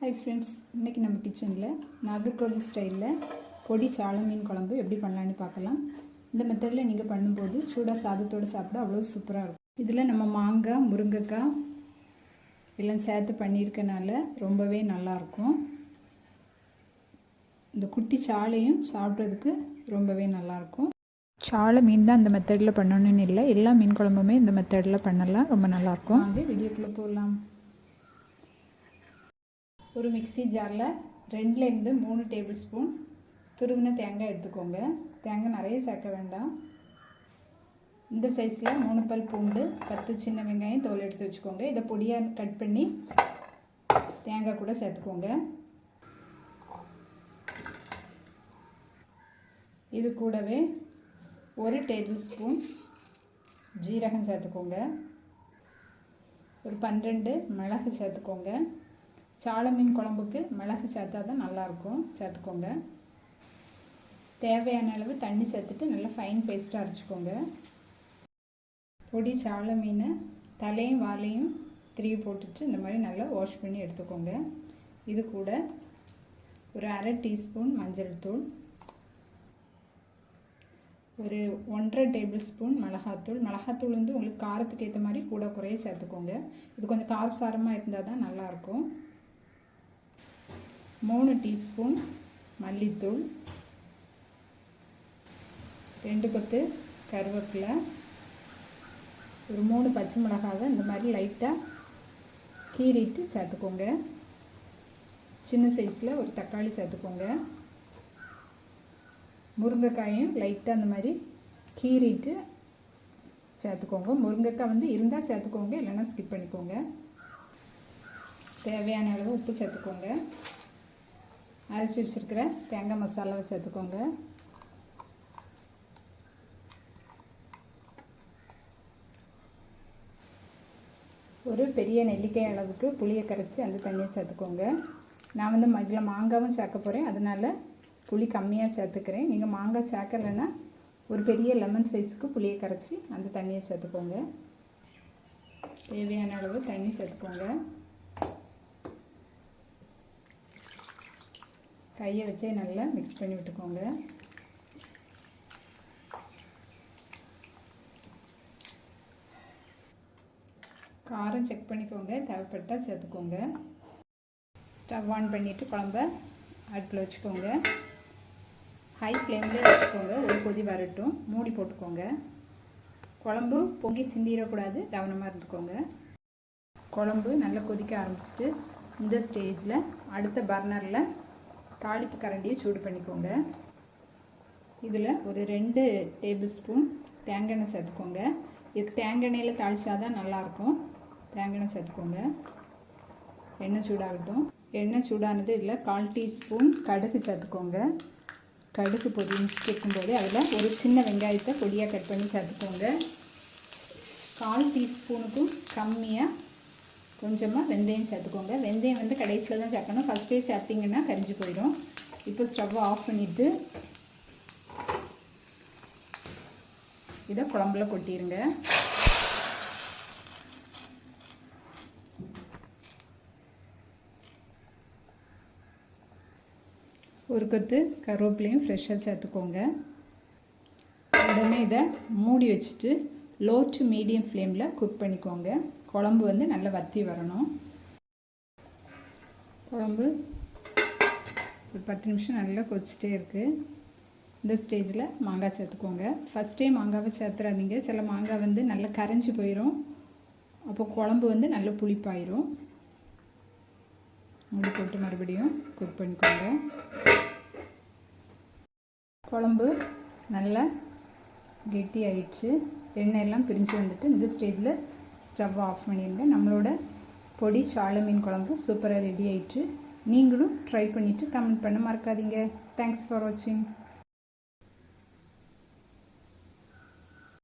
Hi friends இன்றைக்கி நம்ம கிச்சனில் நாகர்கோவில் ஸ்டைலில் பொடி சாலை மீன் குழம்பு எப்படி பண்ணலான்னு பார்க்கலாம். இந்த மெத்தடில் நீங்கள் பண்ணும்போது சூடாக சாதத்தோடு சாப்பிட அவ்வளோ சூப்பராக இருக்கும். இதில் நம்ம மாங்காய் முருங்கைக்காய் எல்லாம் சேர்த்து பண்ணியிருக்கனால ரொம்பவே நல்லாயிருக்கும் இந்த குட்டி சாலையும் சாப்பிட்றதுக்கு ரொம்பவே நல்லாயிருக்கும் சாலை மீன் தான் இந்த மெத்தடில் பண்ணணும்னு இல்லை. எல்லா மீன் குழம்புமே இந்த மெத்தடில் பண்ணலாம். ரொம்ப நல்லாயிருக்கும் அப்படியே வீடியோக்குள்ளே போகலாம். ஒரு மிக்ஸி ஜாரில் ரெண்டுலேருந்து மூணு டேபிள் ஸ்பூன் துருவின தேங்காய் எடுத்துக்கோங்க. தேங்காய் நிறைய சேர்க்க வேண்டாம். இந்த சைஸில் மூணு பல் பூண்டு பத்து சின்ன வெங்காயம் தோல் எடுத்து வச்சுக்கோங்க. இதை பொடியாக கட் பண்ணி தேங்காய் கூட சேர்த்துக்கோங்க. இது கூடவே ஒரு டேபிள் ஸ்பூன் ஜீரகம் சேர்த்துக்கோங்க. ஒரு பன்னிரெண்டு மிளகு சேர்த்துக்கோங்க. சாலை மீன் குழம்புக்கு மிளகு சேர்த்தா தான் நல்லாயிருக்கும். சேர்த்துக்கோங்க. தேவையான அளவு தண்ணி சேர்த்துட்டு நல்லா ஃபைன் பேஸ்ட்டாக அரைச்சிக்கோங்க. பொடி சாலை மீனை தலையும் வாலையும் திருவி போட்டுட்டு இந்த மாதிரி நல்லா வாஷ் பண்ணி எடுத்துக்கோங்க. இது கூட ஒரு அரை டீஸ்பூன் மஞ்சள் தூள் ஒரு ஒன்றரை டேபிள் ஸ்பூன் மிளகாத்தூள். மிளகாத்தூள் வந்து உங்களுக்கு காரத்துக்கு ஏற்ற மாதிரி கூட குறைய சேர்த்துக்கோங்க. இது கொஞ்சம் காரசாரமாக இருந்தால் தான் நல்லாயிருக்கும். மூணு டீஸ்பூன் மல்லித்தூள் ரெண்டு கொத்து கருவேப்பிலை ஒரு மூணு பச்சை மிளகாவை இந்த மாதிரி லைட்டாக கீறிட்டு சேர்த்துக்கோங்க. சின்ன சைஸில் ஒரு தக்காளி சேர்த்துக்கோங்க. முருங்கைக்காயும் லைட்டாக அந்த மாதிரி கீறிட்டு சேர்த்துக்கோங்க. முருங்கைக்காய் வந்து இருந்தால் சேர்த்துக்கோங்க இல்லைன்னா ஸ்கிப் பண்ணிக்கோங்க. தேவையான அளவு உப்பு சேர்த்துக்கோங்க. அரைச்சி வச்சுருக்கிற தேங்காய் மசாலாவை சேர்த்துக்கோங்க ஒரு பெரிய நெல்லிக்காய் அளவுக்கு புளியை கரைச்சி அந்த தண்ணியை சேர்த்துக்கோங்க. நான் வந்து இதில் மாங்காவும் சேர்க்க போகிறேன் அதனால் புளி கம்மியாக சேர்த்துக்கிறேன். நீங்கள் மாங்காய் சேர்க்கலைன்னா ஒரு பெரிய லெமன் சைஸுக்கு புளியை கரைச்சி அந்த தண்ணியை சேர்த்துக்கோங்க. தேவையான அளவு தண்ணி சேர்த்துக்கோங்க. கையை வச்சே நல்லா மிக்ஸ் பண்ணி விட்டுக்கோங்க. காரம் செக் பண்ணிக்கோங்க தேவைப்பட்டால் சேர்த்துக்கோங்க. ஸ்டவ் ஆன் பண்ணிவிட்டு குழம்ப அடுப்பில் வச்சுக்கோங்க. ஹை ஃப்ளேம்லேயே வச்சுக்கோங்க ஒரு கொதி வரட்டும். மூடி போட்டுக்கோங்க. குழம்பு பொங்கி சிந்திடக்கூடாது கவனமாக இருந்துக்கோங்க. குழம்பு நல்லா கொதிக்க ஆரம்பிச்சிட்டு இந்த ஸ்டேஜில் அடுத்த பர்னரில் தாளிப்பு கரண்டியை சூடு பண்ணிக்கோங்க. இதில் ஒரு ரெண்டு டேபிள் ஸ்பூன் தேங்காய் எண்ணெய் சேர்த்துக்கோங்க. இதுக்கு தேங்காய் எண்ணெயில் தாளிச்சா தான் நல்லாயிருக்கும் தேங்காய் எண்ணெய் சேர்த்துக்கோங்க. எண்ணெய் சூடாகட்டும். எண்ணெய் சூடானது இதில் கால் டீஸ்பூன் கடுகு சேர்த்துக்கோங்க. கடுகு பொடிச்சு இருக்கும்போது அதில் ஒரு சின்ன வெங்காயத்தை பொடியாக கட் பண்ணி சேர்த்துக்கோங்க. கால் டீஸ்பூனுக்கும் கம்மியாக கொஞ்சமாக வெந்தயம் சேர்த்துக்கோங்க. வெந்தயம் வந்து கடைசியில் தான் சேர்க்கணும். ஃபஸ்ட்டே சேர்த்திங்கன்னா கரிஞ்சு போயிடும். இப்போ ஸ்டவ்வை ஆஃப் பண்ணிவிட்டு இதை குழம்புல கொட்டிடுங்க ஒரு கொத்து கருவேப்பிலையும் ஃப்ரெஷ்ஷாக சேர்த்துக்கோங்க. உடனே இதை மூடி வச்சுட்டு லோ டு மீடியம் ஃப்ளேமில் குக் பண்ணிக்கோங்க. குழம்பு வந்து நல்லா வற்றி வரணும். குழம்பு ஒரு பத்து நிமிஷம் நல்லா கொதிச்சிட்டே இருக்குது இந்த ஸ்டேஜில் மாங்காய் சேர்த்துக்கோங்க. ஃபஸ்ட்டே மாங்காவை சேர்த்துறாதீங்க. சில மாங்காய் வந்து நல்லா கரைஞ்சி போயிடும் அப்போ குழம்பு வந்து நல்லா புளிப்பாயிரும். மூடி போட்டு மறுபடியும் குக் பண்ணிக்கோங்க. குழம்பு நல்லா கெட்டி ஆயிடுச்சு எண்ணெய் எல்லாம் பிரிஞ்சு வந்துட்டு இந்த ஸ்டேஜில் ஸ்டவ் ஆஃப் பண்ணிடுங்க நம்மளோட பொடி சாலை மீன் குழம்பு சூப்பராக ரெடி ஆயிடுச்சு. நீங்களும் ட்ரை பண்ணிவிட்டு கமெண்ட் பண்ண மறக்காதீங்க. தேங்க்ஸ் ஃபார் வாட்சிங்